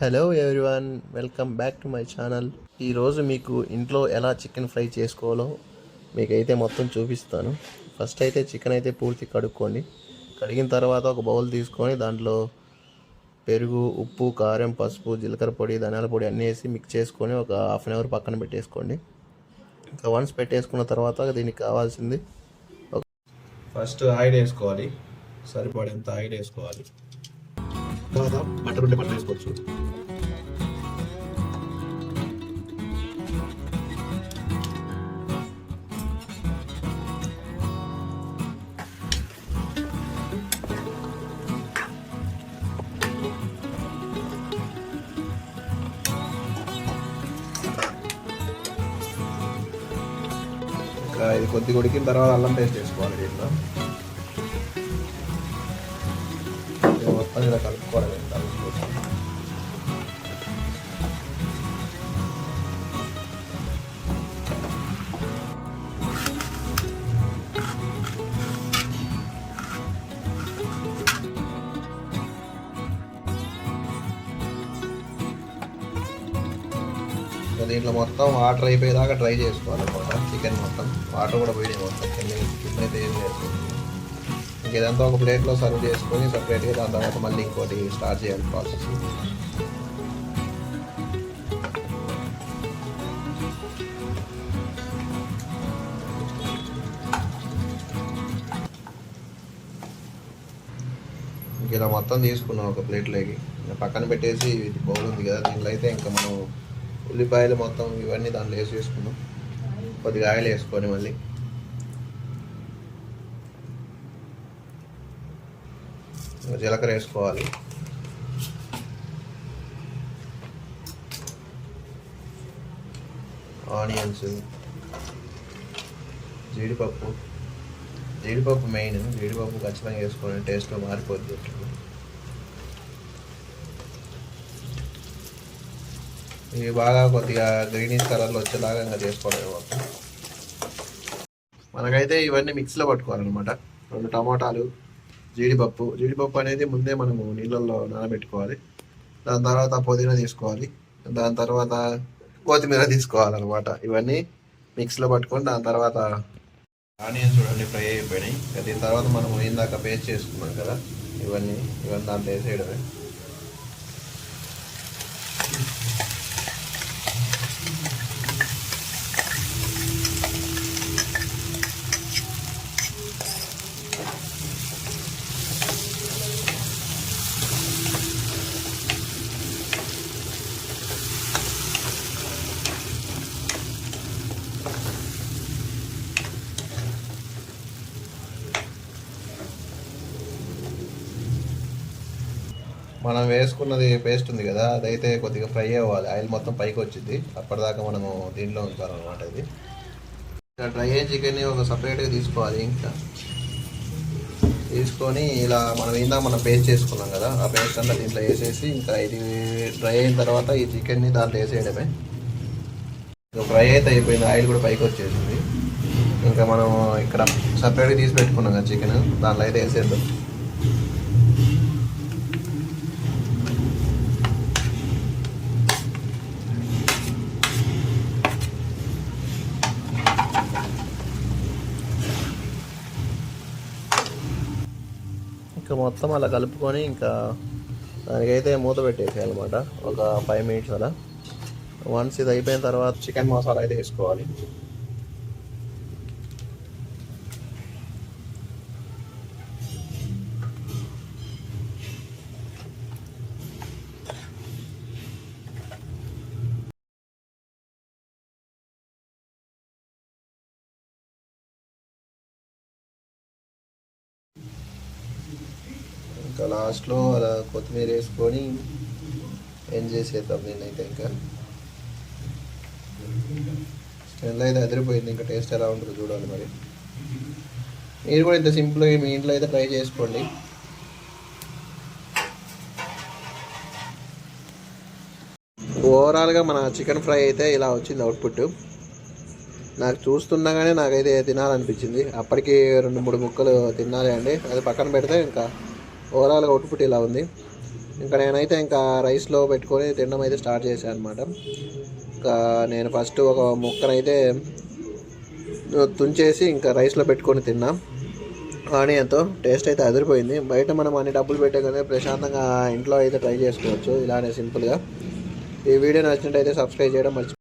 Hello everyone welcome back to my channel ఈరోజు మీకు ఇంట్లో ఎలా చికెన్ ఫ్రై చేసుకోవాలో మీకైతే మొత్తం చూపిస్తాను. ఫస్ట్ అయితే చికెన్ అయితే పూర్తి కడుక్కోండి. కడిగిన తర్వాత ఒక బౌల్ తీసుకొని దాంట్లో పెరుగు ఉప్పు కారం పసుపు జీలకర్ర పొడి ధనియాల పొడి అన్నీ వేసి మిక్స్ చేసుకొని ఒక హాఫ్ అన్ అవర్ పక్కన పెట్టేసుకోండి. ఇంకా వన్స్ పెట్టేసుకున్న తర్వాత దీనికి కావాల్సింది ఫస్ట్ ఆయిల్ వేసుకోవాలి. సరిపడేంత ఆయిల్ వేసుకోవాలి. తర్వాత బట్టర్ ఉంటే బట్టర్ వేసుకోవచ్చు. ఇది కొద్దిగా ఉడికిన తర్వాత అల్లం పేస్ట్ వేసుకోవాలి దీంట్లో. ఇది రకాల కూరగాయలు కలుపుకోవడం దీంట్లో మొత్తం వాటర్ అయిపోయేదాకా ట్రై చేసుకోవాలన్నమాట చికెన్ మొత్తం. వాటర్ కూడా పోయినాయి మొత్తం. కింద కింద అయితే ఏం లేదు. ఇదంతా ఒక ప్లేట్లో సర్వ్ చేసుకొని సపరేట్గా దాని తర్వాత మళ్ళీ ఇంకోటి స్టార్ట్ చేయాలి ప్రాసెస్ ఇంక ఇలా మొత్తం తీసుకున్నాం ఒక ప్లేట్లోకి పక్కన పెట్టేసి ఇది బౌల్ ఉంది కదా దీంట్లో అయితే ఇంకా మనం ఉల్లిపాయలు మొత్తం ఇవన్నీ దాంట్లో వేసి వేసుకున్నాం. కొద్దిగా ఆయిల్ వేసుకొని మళ్ళీ. జీలకర్ర వేసుకోవాలి. ఆనియన్స్ జీడిపప్పు. జీడిపప్పు మెయిన్ జీడిపప్పు ఖచ్చితంగా వేసుకొని టేస్ట్లో మారిపోద్ది. ఇవి బాగా కొద్దిగా గ్రీనిష్ కలర్లో వచ్చేలాగా ఇంకా చేసుకోవడం మనకైతే ఇవన్నీ మిక్స్లో పట్టుకోవాలన్నమాట. రెండు టమాటాలు జీడిపప్పు. జీడిపప్పు అనేది ముందే మనము నీళ్ళల్లో నానబెట్టుకోవాలి. దాని తర్వాత పుదీనా తీసుకోవాలి. దాని తర్వాత కొత్తిమీర తీసుకోవాలన్నమాట. ఇవన్నీ మిక్స్లో పట్టుకొని దాని తర్వాత ఆనియన్స్ చూడండి ఫ్రై అయిపోయినాయి. దీని తర్వాత మనం ఇందాక పేస్ట్ చేసుకున్నాం కదా ఇవన్నీ ఇవన్నీ దాంట్లో వేసేయడమే. మనం వేసుకున్నది పేస్ట్ ఉంది కదా అదైతే కొద్దిగా ఫ్రై అవ్వాలి. ఆయిల్ మొత్తం పైకి వచ్చింది. అప్పటిదాకా మనము దీంట్లో ఉంచాలన్నమాట ఇది. ఇంకా డ్రై అయిన చికెన్ని ఒక సపరేట్గా తీసుకోవాలి ఇంకా. తీసుకొని ఇలా మనం ఇందాక మనం పేస్ట్ చేసుకున్నాం కదా ఆ పేస్ట్ అంతా దీంట్లో వేసేసి ఇంకా ఇది డ్రై అయిన తర్వాత ఈ చికెన్ని దాంట్లో వేసేయడమే. ఇంకా ఫ్రై అయితే అయిపోయింది. ఆయిల్ కూడా పైకి వచ్చేసింది. ఇంకా మనం ఇక్కడ సపరేట్గా తీసి పెట్టుకున్నాం కదా చికెన్ దాంట్లో అయితే వేసేద్దాం. ఇంకా మొత్తం అలా కలుపుకొని ఇంకా దానికైతే మూత పెట్టేసేయాలన్నమాట. ఒక ఫైవ్ మినిట్స్ అలా. వన్స్ ఇది అయిపోయిన తర్వాత చికెన్ మసాలా అయితే వేసుకోవాలి. ఇంకా లాస్ట్లో అలా కొత్తిమీర వేసుకొని ఎండ్ చేసేద్దాం నేనైతే ఇంకా? స్మెల్ అయితే అదిరిపోయింది ఇంకా టేస్ట్ ఎలా ఉంటుందో చూడాలి మరి. మీరు కూడా ఇంత సింపుల్గా మీ ఇంట్లో అయితే ట్రై చేసుకోండి. ఓవరాల్గా మన చికెన్ ఫ్రై అయితే ఇలా వచ్చింది అవుట్పుట్. నాకు చూస్తుండగానే నాకైతే తినాలనిపించింది. అప్పటికి రెండు మూడు ముక్కలు తినాలి అండి. అది పక్కన పెడితే ఇంకా ఓవరాల్గా అవుట్పుట్ ఇలా ఉంది. ఇంకా నేనైతే ఇంకా రైస్లో పెట్టుకొని తినడం అయితే స్టార్ట్ చేశాను అనమాట ఇంకా నేను ఫస్ట్ ఒక ముక్కనైతే తుంచేసి ఇంకా రైస్లో పెట్టుకొని తిన్నా. ఆనియన్తో టేస్ట్ అయితే అదిరిపోయింది. బయట మనం అన్ని డబ్బులు పెట్టే ప్రశాంతంగా ఇంట్లో అయితే ట్రై చేసుకోవచ్చు. ఇలానే సింపుల్గా. ఈ వీడియో నచ్చినట్టయితే సబ్స్క్రైబ్ చేయడం మర్చి